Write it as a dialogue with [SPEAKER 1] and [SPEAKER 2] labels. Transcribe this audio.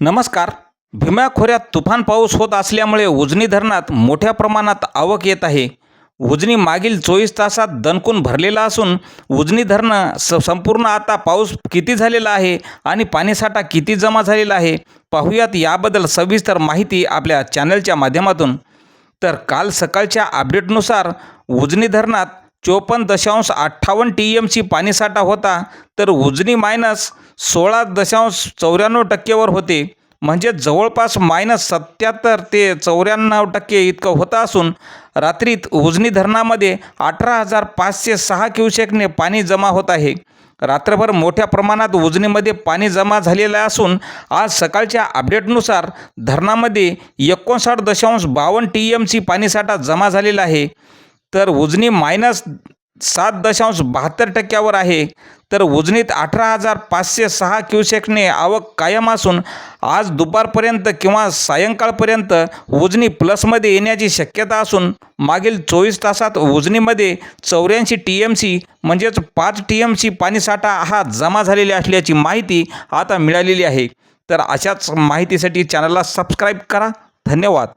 [SPEAKER 1] नमस्कार. भीमा खोऱ्यात तुफान पाऊस होत असल्यामुळे उजनी धरणात मोठ्या प्रमाणात आवक येत आहे. उजनी मागील चोवीस तासात दणकून भरलेला असून उजनी धरणं स संपूर्ण आता पाऊस किती झालेला आहे आणि पाणीसाठा किती जमा झालेला आहे पाहूयात याबद्दल सविस्तर माहिती आपल्या चॅनलच्या माध्यमातून. तर काल सकाळच्या अपडेटनुसार उजनी धरणात चोपन्न दशांश अठ्ठावन्न टी एमची पाणीसाठा होता तर उजनी मायनस सोळा दशांश चौऱ्याण्णव टक्केवर होते. म्हणजे जवळपास मायनस सत्याहत्तर ते चौऱ्याण्णव टक्के इतकं होतं असून रात्रीत उजनी धरणामध्ये अठरा हजार पाचशे सहा क्युसेकने पाणी जमा होत आहे. रात्रभर मोठ्या प्रमाणात उजनीमध्ये पाणी जमा झालेलं असून आज सकाळच्या अपडेटनुसार धरणामध्ये एकोणसाठ दशांश बावन्न टी एमची पाणीसाठा जमा झालेला आहे. तर उजनी मायनस सात दशांश बहात्तर टक्क्यावर आहे. तर उजनीत अठरा हजार पाचशे सहा क्युसेकने आवक कायम असून आज दुपारपर्यंत किंवा सायंकाळपर्यंत उजनी प्लसमध्ये येण्याची शक्यता असून मागील चोवीस तासात उजनीमध्ये चौऱ्याऐंशी टी एम सी म्हणजेच पाच टी एम सी पाणीसाठा हा जमा झालेला असल्याची माहिती आता मिळालेली आहे. तर अशाच माहितीसाठी चॅनलला सबस्क्राईब करा. धन्यवाद.